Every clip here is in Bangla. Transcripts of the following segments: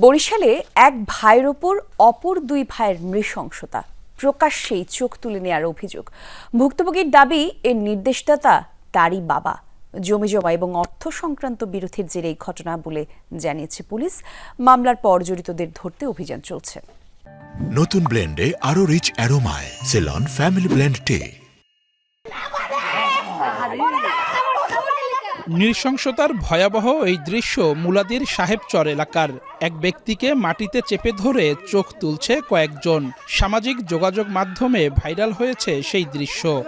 বরিশালে এক ভাইয়ের ওপর অপর দুই ভাইয়ের নৃশংসতা। প্রকাশ্যেই চোখ তুলে নেওয়ার অভিযোগ। ভুক্তভোগীর দাবি, এর নির্দেশদাতা তারই বাবা। জমি জমা এবং অর্থ সংক্রান্ত বিরোধের জেরে এই ঘটনা বলে জানিয়েছে পুলিশ। মামলার পর জড়িতদের ধরতে অভিযান চলছে। নতুন ব্লেন্ডে আরও rich অ্যারোমায়। Ceylon family blend tea. নৃশংসতার ভয়াবহ এই দৃশ্য মুলাদির সাহেবচর এলাকার। এক ব্যক্তিকে মাটিতে চেপে ধরে চোখ তুলছে কয়েকজন। সামাজিক যোগাযোগ মাধ্যমে ভাইরাল হয়েছে সেই দৃশ্য।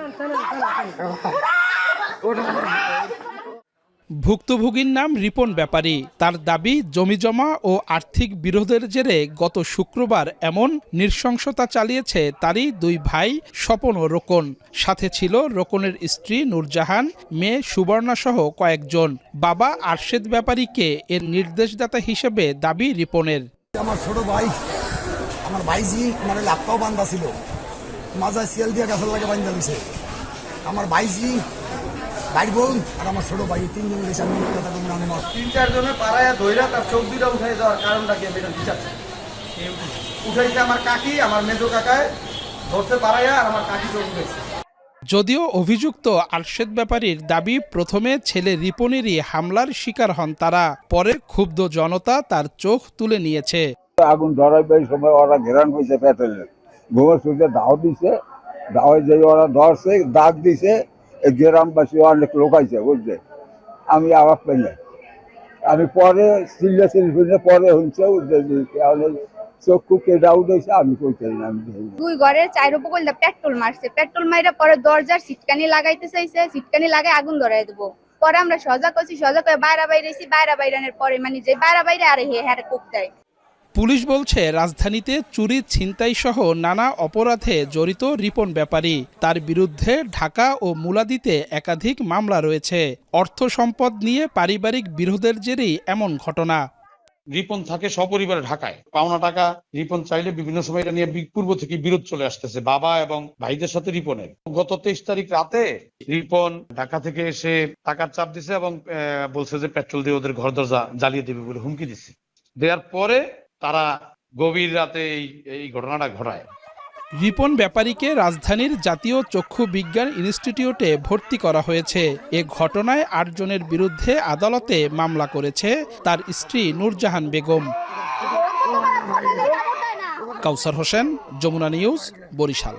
ভুক্তভোগীর নাম রিপন ব্যাপারী। তার দাবি জমিজমা ও আর্থিক বিরোধের জেরে গত শুক্রবার এমন নৃশংসতা চালিয়েছে তারই দুই ভাই স্বপন ও রোকন। সাথে ছিল রোকনের স্ত্রী নূরজাহান, মেয়ে সুবর্ণাসহ কয়েকজন। বাবা আরশেদ ব্যাপারীকে এর নির্দেশদাতা হিসেবে দাবি রিপনের। আমার ছোট ভাই, আমার ভাইজি আমার লাপ্পাও বান্ধা ছিল। মাজায় সিয়াল দিয়ে গাছের লাগে বান্ধা দিছে। আমার ভাইজি ভাই বোন আর আমার ছোট ভাই এই তিনজন গেছে আমি কথা আমি মত তিন চারজনে পাড়ায় ধইরা তার চোখ দুটা উঠাই যাওয়ার কারণটা কি? আমি এটা বিচার উঠাইছে আমার কাকি আমার মেজো কাকায় ধরছে আর আমার কাকি চোখ উঠেছে যদিও অভিযুক্ত আরশেদ ব্যাপারীর দাবি প্রথমে ছেলে রিপনেরই হামলার শিকার হন তারা পরে ক্ষুব্ধ জনতা তার চোখ তুলে নিয়েছে। আগুন ধরাইবার সময় ওরা ঘেরান হয়েছে পেট্রোলের ঘুমের সুযোগ দাও দিছে দাওয়াই যে ওরা ধরছে দাগ দিছে গ্রামবাসী অনেক লোক আইছে বুঝছে আমি আওয়াজ পাই নাই। আমি পরে সিল্লা সিল্লে পরে চক্ষু হয়েছে না না। পরে আমরা সজাগ করছি সজাগ করে বাইরা বাইরেছি বাইরা বাইরানের পরে মানে যে বাইরা বাইরে আরে হে হ্যাঁ কোপ দেয়। পুলিশ বলছে, রাজধানীতে চুরি ছিনতাই সহ নানা অপরাধে জড়িত রিপন ব্যাপারী। তার বিরুদ্ধে ঢাকা ও মুলাদিতে একাধিক মামলা রয়েছে। অর্থ সম্পদ নিয়ে পারিবারিক বিরোধের জেরেই এমন ঘটনা। রিপন থাকে সপরিবারে ঢাকায়। পাওনা টাকা রিপন চাইলে বিভিন্ন সময় এটা নিয়ে পূর্ব থেকে বিরোধ চলে আসতেছে, বাবা এবং ভাইদের সাথে রিপনের। গত তেইশ তারিখ রাতে রিপন ঢাকা থেকে এসে টাকার চাপ দিছে এবং বলছে যে পেট্রোল দিয়ে ওদের ঘর দরজা জ্বালিয়ে দেবে বলে হুমকি দিছে। দেওয়ার পরে তারা গভীর রাতে এই ঘটনাটা ঘটায়। রিপন ব্যাপারীকে রাজধানীর জাতীয় চক্ষু বিজ্ঞান ইনস্টিটিউটে ভর্তি করা হয়েছে। এ ঘটনায় আটজনের বিরুদ্ধে আদালতে মামলা করেছে তার স্ত্রী নূরজাহান বেগম। কাউসার হোসেন, যমুনা নিউজ, বরিশাল।